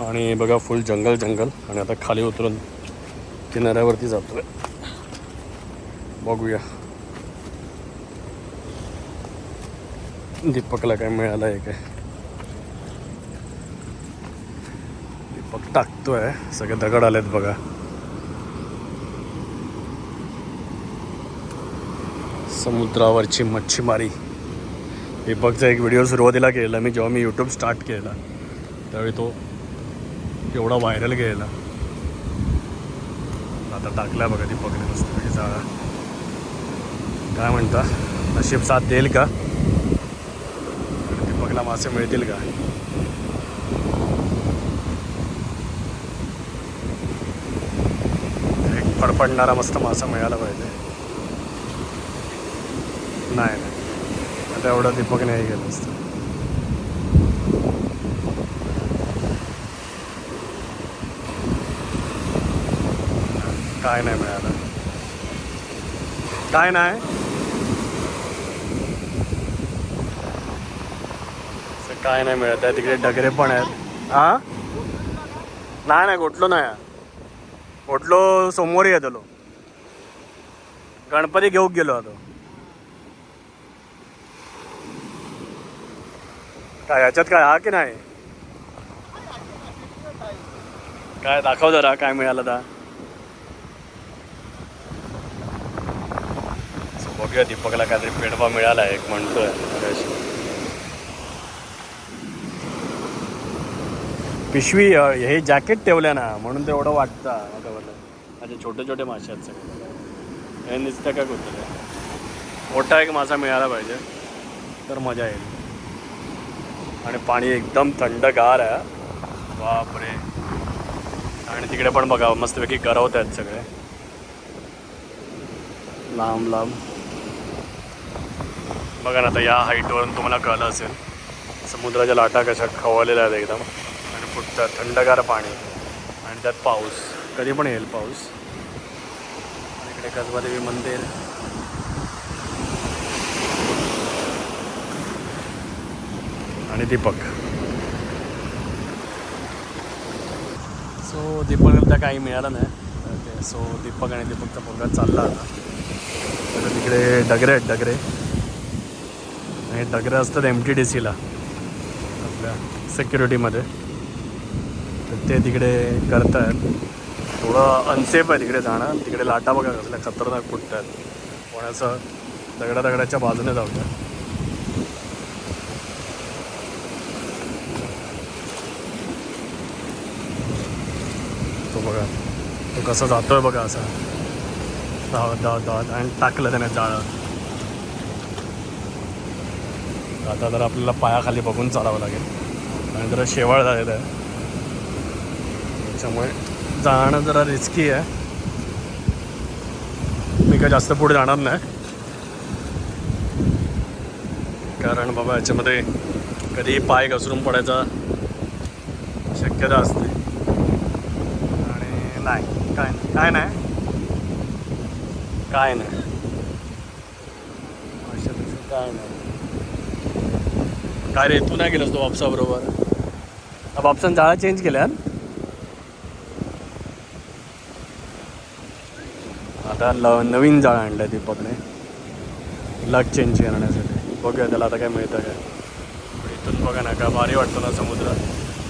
आणि बघा फुल जंगल जंगल आणि आता खाली उतरून किनाऱ्यावरती जातोय. बघूया. दीपकला काय मिळालं आहे काय? दीपक टाकतोय. सगळे दगड आलेत बघा. समुद्रावरची मच्छीमारी. दीपकचा एक व्हिडिओ सुरुवातीला केलेला. मी जेव्हा मी यूट्यूब स्टार्ट केला त्यावेळी तो एवढा व्हायरल गेला आता टाकला बघा दीपकने मस्त जाळा काय म्हणता? नशीब साथ देईल का? आणि दीपकला मासे मिळतील का? एक फडफडणारा मस्त मासा मिळाला पाहिजे. नाही नाही. आता एवढं दीपकने हे गेलं असतं. काय नाही मिळालं काय नाही? काय नाही मिळत आहे तिकडे डगरे पण आहेत. हा नाही नाही गोठलो नाही. गोठलो सोमवारी येतलो गणपती घेऊन गेलो आता. काय याच्यात काय हा की नाही? काय दाखव जरा काय मिळालं आता बघूया दीपकला काहीतरी पेडवा मिळाला एक म्हणतोय. पिशवी हे जॅकेट ठेवलं ना म्हणून ते एवढं वाटतं आता अच्छा छोटे छोटे मासे आहेत सगळे. हे नुसतं काय कुठलं मोठा एक मासा मिळाला पाहिजे तर मजा येईल. आणि पाणी एकदम थंडगार आहे. बापरे. आणि तिकडे पण बघा मस्तपैकी गरवत आहेत सगळे. लांब लांब. बघा ना आता या हाईटवरून तुम्हाला कळलं असेल. समुद्राच्या लाटा कशा खवळलेल्या आहेत एकदम. आणि फुटतात थंडगार पाणी. आणि त्यात पाऊस. कधी पण येईल पाऊस. इकडे कसबादेवी मंदिर. आणि दीपक. सो दीपक त्या काही मिळालं नाही. सो दीपक आणि दीपकचा मुलगा चालला आता. तर तिकडे डगरे आहेत डगरे हे डगरे असतात एम टी डी सीला आपल्या सिक्युरिटीमध्ये तर ते तिकडे करत आहेत थोडं अनसेफ आहे तिकडे जाणं. तिकडे लाटा बघा कसल्या खतरनाक फुटत आहेत पण असं दगडा दगडाच्या बाजूने जाऊया तो बघा. तो कसा जातोय बघा असा. धावत धावत धावत आणि टाकलं त्याने जाळं. आता जरा आपल्याला पायाखाली बघून चालावं लागेल. आणि जरा शेवाळ झालेलं आहे. त्याच्यामुळे जाणं जरा रिस्की आहे. मी काय जास्त पुढे जाणार नाही. कारण बाबा याच्यामध्ये कधी पाय घसरून पडायचा शक्यता असते. आणि नाही काय नाही काय नाही. काय नाही. अशा तसं काय नाही. काय रे तू नाही गेलास तो बापसाबरोबर? बापसान जाळा चेंज केल्या. आता ल नवीन जाळं आणलं आहे दीपकने. लग चेंज करण्यासाठी. बघूया त्याला आता काय मिळतं काय. इथून बघा ना का भारी वाटतो ना समुद्र.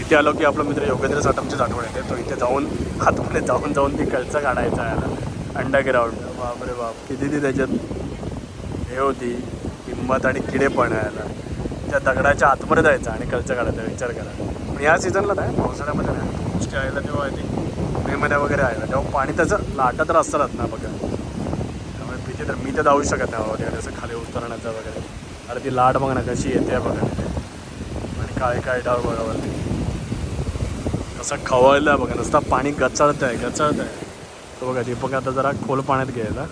इथे आलो की आपला मित्र योगेंद्र साटमचीच आठवण येते. तो इथे जाऊन हातमध्ये जाऊन जाऊन ती कळचं काढायचा याला अंडा ग्राउंड बापरे बाप किती ती त्याच्यात. हे होती. हिंमत आणि किडे पण यायला त्या दगडाच्या आतमध्ये जायचं आणि कल्चर काढायचा विचार करा पण या सीझनला नाही पावसाळ्यामध्ये नाही. गोष्टी यायला तेव्हा ती मे मध्ये वगैरे आयला तेव्हा पाणी त्याचं लाटा तर असतात ना बघा. त्यामुळे भीती तर मी तर जाऊ शकत नाही बाबा तिकडे. असं खाली उतरण्याचं वगैरे. अरे ती लाट बघा ना कशी येते बघा. आणि काय काय डाव बघा वरती कसं खवळलं आहे बघा. नुसतं पाणी गचाळत आहे गचाळत आहे तो बघा दीपक आता जरा खोल पाण्यात गेला.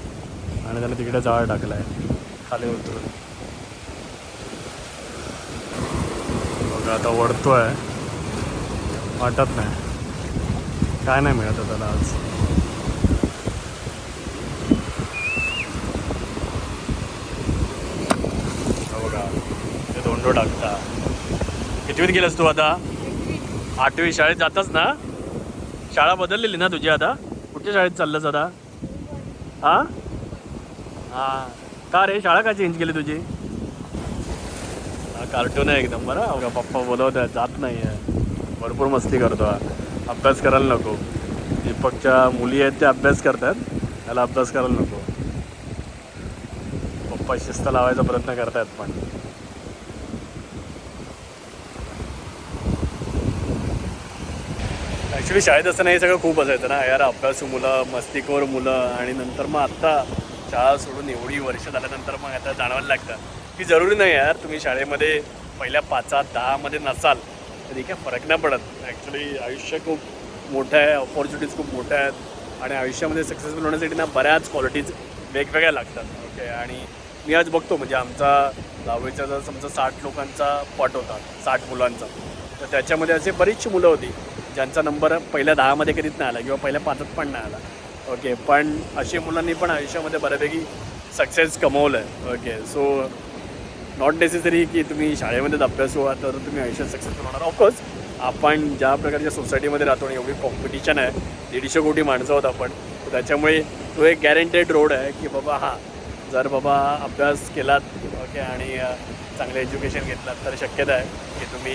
आणि त्याने तिकडे जाळ टाकला आहे खाली उतरून. बघा आता वडतोय वाटत नाही. काय नाही मिळत त्याला आज. बघा ते दोंडो टाकता. कितवीत गेलास तू आता? आठवी शाळेत जातास ना? शाळा बदललेली ना तुझी आता? कुठच्या शाळेत चाललंस आता? हा? हा. का रे? शाळा का चेंज केली तुझी? कार्टून आहे एकदम बरं? पप्पा बोलवत आहे जात नाही आहे भरपूर मस्ती करतो अभ्यास करायला नको. दीपकच्या मुली आहेत त्या अभ्यास करतात. त्याला अभ्यास करायला नको. पप्पा शिस्त लावायचा प्रयत्न करतायत पण. ॲक्च्युली शाळेत असताना हे सगळं खूप असायचं ना. यार अभ्यासू मुलं मस्तीखोर मुलं आणि नंतर मग आत्ता शाळा सोडून एवढी वर्ष झाल्यानंतर मग आता जाणवायला लागतं. की जरुरी नाही यार तुम्ही शाळेमध्ये पहिल्या पाचात दहामध्ये नसाल तरी काय फरक नाही पडत. ॲक्च्युली आयुष्य खूप मोठं आहे ऑपॉर्च्युनिटीज खूप मोठ्या आहेत आणि आयुष्यामध्ये सक्सेसफुल होण्यासाठी ना बऱ्याच क्वालिटीज वेगवेगळ्या लागतात. ओके आणि मी आज बघतो म्हणजे आमचा दहावीचा जर समजा साठ लोकांचा पट होता साठ मुलांचा तर त्याच्यामध्ये असे बरीचशी मुलं होती ज्यांचा नंबर पहिल्या दहामध्ये कधीच नाही आला किंवा पहिल्या पाचात पण नाही आला. ओके पण अशी मुलांनी पण आयुष्यामध्ये बऱ्यापैकी सक्सेस कमवलं आहे ओके सो नॉट नेसेसरी की तुम्ही शाळेमध्येच अभ्यास व्हा तर तुम्ही आयुष्यात सक्सेसफुल होणार. ऑफकोर्स आपण ज्या प्रकारच्या सोसायटीमध्ये राहतो आणि एवढी कॉम्पिटिशन आहे दीडशे कोटी माणसं आहोत आपण त्याच्यामुळे तो एक गॅरंटेड रोड आहे की बाबा हां जर बाबा अभ्यास केलात ओके आणि चांगलं एज्युकेशन घेतलात तर शक्यता आहे की तुम्ही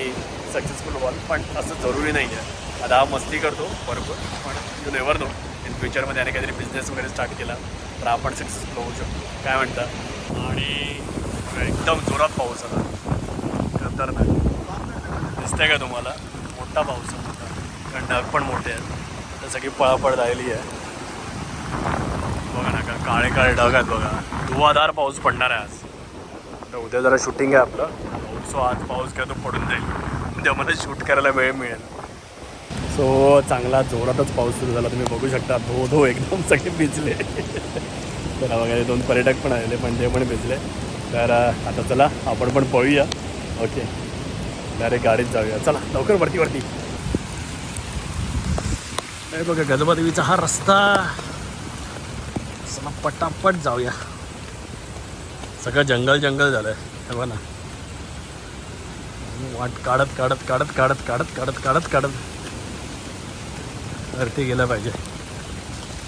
सक्सेसफुल व्हाल. पण असं जरुरी नाही आहे. आता हा मस्ती करतो बरोबर पण यू नेवर नो इन फ्युचरमध्ये आणि काहीतरी बिझनेस वगैरे स्टार्ट केला तर आपण सक्सेसफुल होऊ शकतो. काय म्हणता? आणि एकदम जोरात पाऊस आला. खतरनाक. दिसतंय का तुम्हाला? मोठा पाऊस आहे कारण ढग पण मोठे आहेत. तर सगळी पळापळ राहिली आहे. बघा ना का काळे काळे ढग आहेत बघा. धुवाधार पाऊस पडणार आहे आज. तर उद्या जरा शूटिंग आहे आपलं. सो आज पाऊस काय तो पडून जाईल. उद्या मला शूट करायला वेळ मिळेल. सो चांगला जोरातच पाऊस सुरू झाला. तुम्ही बघू शकता धो धो एकदम सगळे भिजले. तर वगैरे दोन पर्यटक पण आलेले पण ते पण भिजले. तर आता चला आपण पण पळूया. ओके. डायरेक्ट गाडीत जाऊया. चला लवकर वरती वरती. हे बघा गजबादेवीचा हा रस्ता. चला पटापट जाऊया. सगळं जंगल जंगल झालंय. हे बघा ना. वाट काढत काढत काढत काढत काढत काढत काढत काढत. वरती गेलं पाहिजे.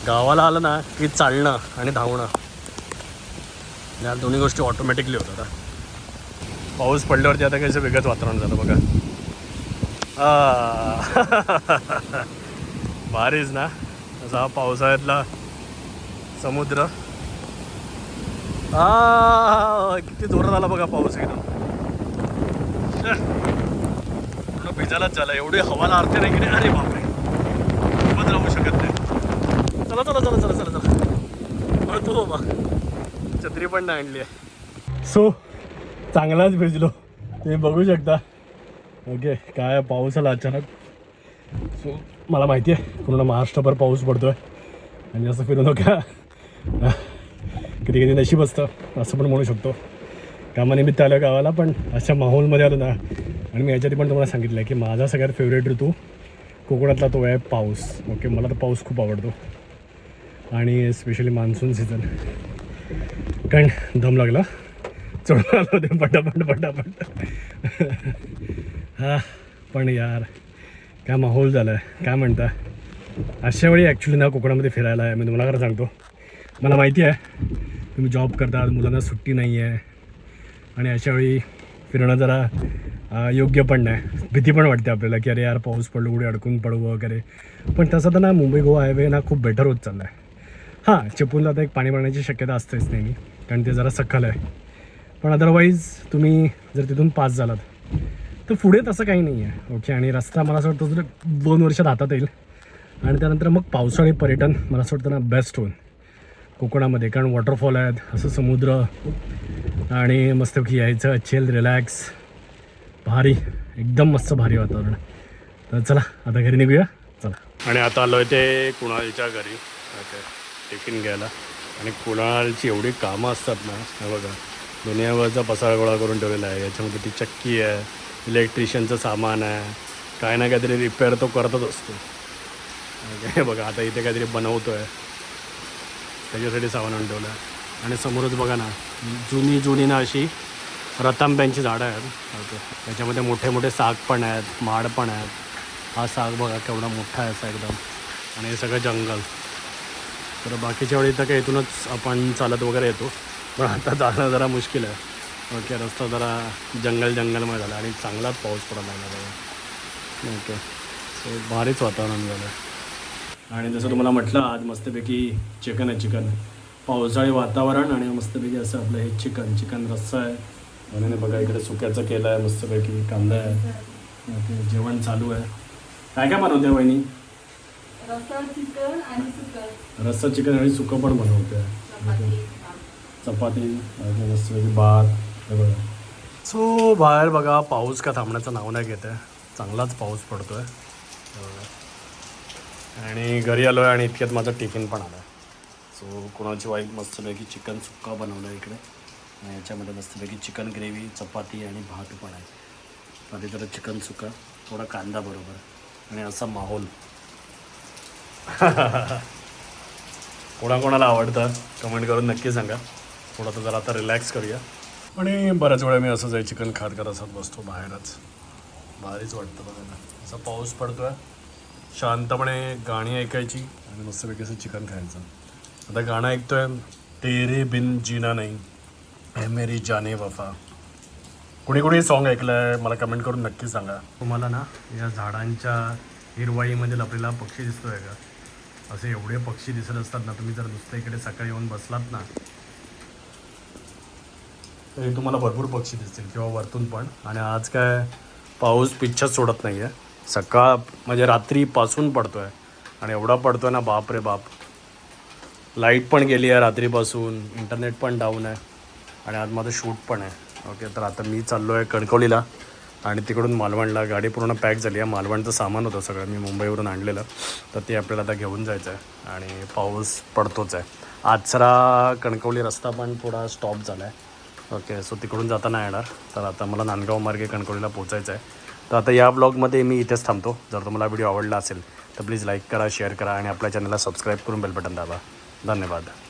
गावाला आलं ना की चालणं आणि धावणं. या दोन्ही गोष्टी ऑटोमॅटिकली होतात आता पाऊस पडल्यावरती आता काहीचं वेगळंच वातावरण झालं बघा. आ. भारीच ना? असा हा पावसाळ्यातला समुद्र. आ किती जोरात आला बघा पाऊस एकदम. भिजायलाच झाला एवढी हवाला अर्थ नाही की नाही अरे बापरे. खूपच राहू शकत नाही. चला चला चला चला चला चला. तो बाबा. छत्री पण नाही आणली आहे. सो चांगलाच भिजलो. तुम्ही बघू शकता. ओके काय पाऊस आला अचानक. सो मला माहिती आहे पूर्ण महाराष्ट्रभर पाऊस पडतो आहे आणि असं फिरू नका. कधी कधी नशीब असतं असं पण म्हणू शकतो. कामानिमित्त आलं गावाला पण अशा माहोलमध्ये आलो ना. आणि मी याच्यात पण तुम्हाला सांगितलं आहे की माझा सगळ्यात फेवरेट ऋतू कोकणातला तो आहे पाऊस. ओके मला तर पाऊस खूप आवडतो. आणि स्पेशली मान्सून सीझन कारण दम लागला. चढून आलो होते पटापट पटापट. हा पण यार काय माहोल झाला आहे काय म्हणता? अशा वेळी ॲक्च्युली ना कोकणामध्ये फिरायला आहे. मी तुम्हाला खरं सांगतो. मला माहिती आहे तुम्ही जॉब करतात मुलांना सुट्टी नाही आहे आणि अशा वेळी फिरणं जरा योग्य पण नाही. भीती पण वाटते आपल्याला की अरे यार पाऊस पडलो कुठे अडकून पडू वगैरे. पण तसं तर ना मुंबई गोवा हायवे ना खूप बेटर होत चालला आहे हां चिपळूणला आता एक पाणी भरण्याची शक्यता असतेच नेहमी कारण ते जरा सखल आहे. पण अदरवाईज तुम्ही जर तिथून पास झालात तर पुढे तसं काही नाही आहे. ओके आणि रस्ता मला असं वाटतं जर दोन वर्षात हातात येईल. आणि त्यानंतर मग पावसाळी पर्यटन मला असं वाटतं ना बेस्ट होईल कोकणामध्ये कारण वॉटरफॉल आहेत असं समुद्र आणि मस्तपैकी यायचं चेल रिलॅक्स भारी एकदम मस्त भारी वातावरण. तर चला आता घरी निघूया. चला. आणि आता आलो आहे ते कुणालच्या घरी. ओके टिफिन घ्यायला. आणि कुणालची एवढी कामं असतात ना हे बघा. दुनियाभरचा पसार गोळा करून ठेवलेला आहे. याच्यामध्ये ती चक्की आहे इलेक्ट्रिशियनचं सामान आहे. काय ना काहीतरी रिपेअर तो करतच असतो. हे बघा आता इथे काहीतरी बनवतो आहे त्याच्यासाठी सामान आणून ठेवलं आहे आणि समोरच बघा ना जुनी जुनी ना अशी रतांब्यांची झाडं आहेत. ओके त्याच्यामध्ये मोठे मोठे साग पण आहेत माड पण आहेत. हा साग बघा केवढा मोठा आहे असा एकदम. आणि हे सगळं जंगल. तर बाकीच्या वेळी तर काही इथूनच आपण चालत वगैरे येतो. पण आता जाणं जरा मुश्किल आहे. ओके रस्ता जरा जंगल जंगलमध्ये झाला आणि चांगलाच पाऊस पडत लागला ओके. सो भारीच वातावरण झालं. आणि जसं तुम्हाला म्हटलं आज मस्तपैकी चिकन आहे चिकन पावसाळी वातावरण आणि मस्तपैकी असं आपलं हे चिकन चिकन रस्सा आहे. म्हणून बघा इकडे सुक्याचं केलं आहे मस्तपैकी कांदा आहे. ओके जेवण चालू आहे. काय काय बनवते वहिनी रसा चिकन आणि सुकं रस्सा चिकन आणि सुकं. पण बनवते चपाती. चपाती आणि मस्तपैकी भात बघा. सो बाहेर बघा पाऊस का थांबण्याचं नाव नाही घेत आहे. चांगलाच पाऊस पडतो आहे आणि घरी आलो आहे आणि इतक्यात माझा टिफिन पण आला आहे सो कोणाची वाईफ मस्तपैकी चिकन सुक्का बनवलं आहे इकडे. आणि याच्यामध्ये मस्तपैकी चिकन ग्रेव्ही चपाती आणि भात पण आहे. आधी जरा चिकन सुक्का थोडा कांदा बरोबर. आणि असा माहोल. कोणाकोणाला आवडतं कमेंट करून नक्की सांगा. थोडं तर जरा आता रिलॅक्स करूया. आणि बऱ्याच वेळा मी असंच आहे चिकन खात करत असत बसतो बाहेरच. भारीच वाटतं बघायला असा पाऊस पडतो आहे शांतपणे गाणी ऐकायची आणि मस्तपैकी असं चिकन खायचं. आता गाणं ऐकतोय तेरे बिन जीना नाही हे मेरी जाने वफा. कुणी कुणी सॉन्ग ऐकलं आहे मला कमेंट करून नक्की सांगा. तुम्हाला ना या झाडांच्या हिरवाईमध्ये लपलेला पक्षी दिसतोय का? असे एवढे पक्षी दिसत असतात ना तुम्ही जर नुसतं इकडे सकाळी येऊन बसलात ना तरी तुम्हाला भरपूर पक्षी दिसतील किंवा वरतून पण. आणि आज काय पाऊस पिच्छाच सोडत नाही आहे सकाळ म्हणजे रात्रीपासून पडतो आहे आणि एवढा पडतो आहे ना बाप रे बाप. लाइट पण गेली आहे रात्रीपासून इंटरनेट पण डाऊन आहे. आणि आज माझं शूट पण आहे. ओके तर आता मी चाललो आहे कणकवलीला. आणि तिकडून मालवणला गाडी पूर्ण पॅक झाली. आहे मालवणचं सामान होतं सगळं. मी मुंबईवरून आणलेलं. तर ते आपल्याला आता घेऊन जायचं आहे आणि पाऊस पडतोच आहे. आचरा कणकवली रस्ता पण थोडा स्टॉप झाला आहे ओके सो तिकडून जाताना येणार. तर आता मला नांदगाव मार्गे कणकवलीला पोचायचं आहे तर आता या ब्लॉगमध्ये मी इथेच थांबतो. जर तुम्हाला व्हिडिओ आवडला असेल तर प्लीज लाईक करा शेअर करा आणि आपल्या चॅनलला सबस्क्राईब करून बेल बटन दाबा. धन्यवाद.